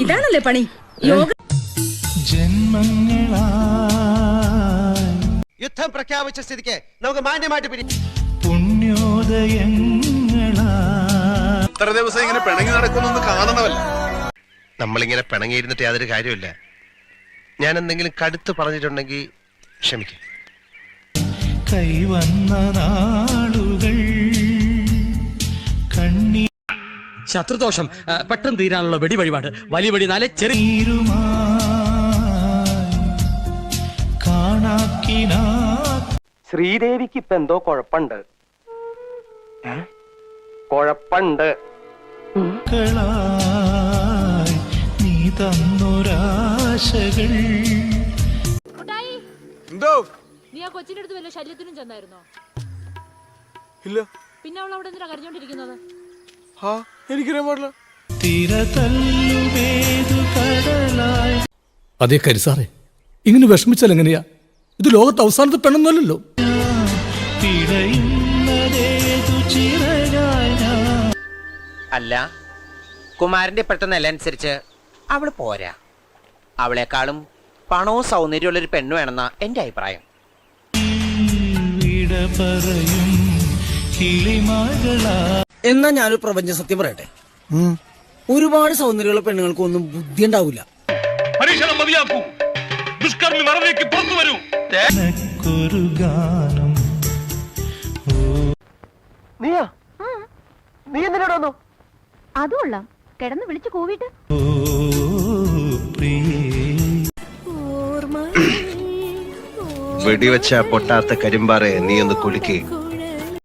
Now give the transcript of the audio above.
ഇതാണല്ലേ പണി. യോഗ ജന്മങ്ങളായി യുദ്ധം പ്രഖ്യാപിച്ച സ്ഥിതിക്ക് നമുക്ക് മാന്യമായിട്ട് പിരി പുണ്യോദയങ്ങളായി ഇത്ര ദിവസം ഇങ്ങനെ പിണങ്ങി നടക്കുന്നൊന്ന് കാണണമല്ല. നമ്മളിങ്ങനെ പിണങ്ങിയിരുന്നിട്ട് യാതൊരു കാര്യമില്ല ഞാൻ എന്തെങ്കിലും കടുത്ത് പറഞ്ഞിട്ടുണ്ടെങ്കിൽ ക്ഷമിക്കും. കൈവന്ന നാളുകൾ ശത്രുദോഷം പെട്ടെന്ന് തീരാനുള്ള വെടി വഴിപാട് വലിയ വെടി നാലെ ചെറിയ ശ്രീദേവിക്ക് ഇപ്പൊ എന്തോ കുഴപ്പമുണ്ട്. കുഴപ്പമുണ്ട്. നീ തന്നൊരാശകൾ എന്തോ? നീ ആ കൊച്ചിന്റെ അടുത്ത് വല്ല ശല്യത്തിനും ചെന്നായിരുന്നോ? ഇല്ല. പിന്നെ അവൾ അവിടെ എന്തിനാ കരഞ്ഞോണ്ടിരിക്കുന്നത്? ഹാ എനിക്കറിയാൻ പാടില്ല. അതേ കരിസാറേ ഇങ്ങനെ വിഷമിച്ചാൽ എങ്ങനെയാ? ഇത് ലോകത്ത് അവസാനത്തെ പെണ്ണൊന്നുമല്ലല്ലോ. അല്ല കുമാരന്റെ ഇപ്പോഴത്തെ നില അനുസരിച്ച് അവൾ പോരാ. അവളെക്കാളും പണവും സൗന്ദര്യമുള്ളൊരു പെണ്ണ് വേണമെന്ന എന്റെ അഭിപ്രായം. ഇട പറയും കിളിമകളാ. എന്നാ ഞാനൊരു പ്രപഞ്ച സത്യം പറയട്ടെ? ഒരുപാട് സൗന്ദര്യമുള്ള പെണ്ണുങ്ങൾക്ക് ഒന്നും ബുദ്ധി ഉണ്ടാവില്ല എനക്കൊരു ഗാനം നീയാ? നീ എന്തിനോട് വന്നു? അതുകൊള്ള കിടന്ന് വിളിച്ചു കൂവിട്ട്. വെടിവെച്ച പൊട്ടാത്ത കരിമ്പാറെ നീ ഒന്ന് കുലുക്കി.